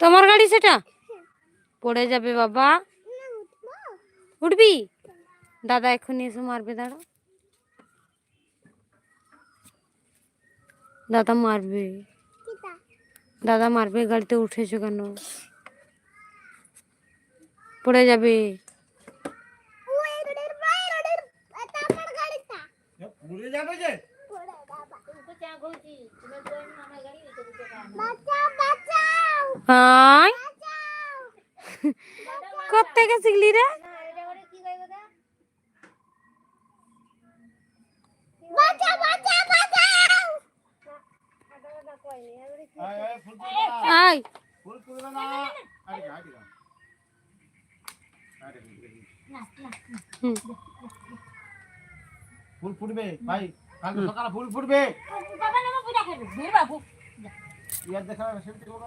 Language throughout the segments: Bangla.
তোমার গাড়ি সেটা? পড়ে যাবে বাবা। উঠবি? দাদা এক্ষুনি এসে মারবে দাঁড়া। দাদা মারবে। দাদা মারবে গাড়িতে উঠেছো কেন? পড়ে যাবে। ঘুরে যাবে যে? হাই কোথেকে শিখলি রে আয়, ফুল তুলবে না। আই ফুল তুলবে না আরে গাড়ি দাও ফুল ফুটবে ভাই কালকে সকালে ফুল ফুটবে ইয়ার দেখা সেটা করবে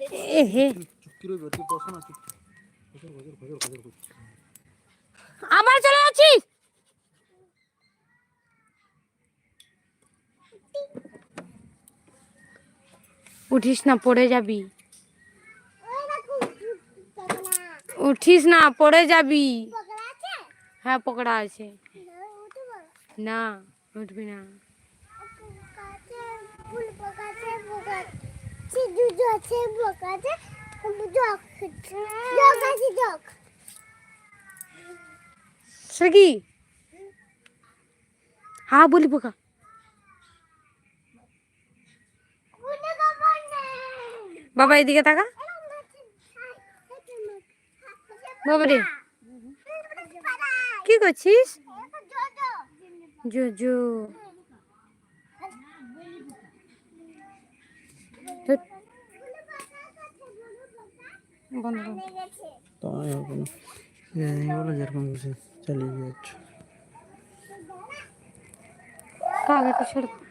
এ হে চলে যাচ্ছিস? উঠিস না, পড়ে যাবি। উঠিস না, পড়ে যাবি। হ্যাঁ পকড়া আছে। না, উঠবি না। সে কি হ্যাঁ বলি পোকা বাবা এদিকে তাকা। বাবা রে। কি করছিস? জো। তাই হবে না। যেরকম চালিয়ে যাচ্ছ। কাগজটা ছেড়ে দে।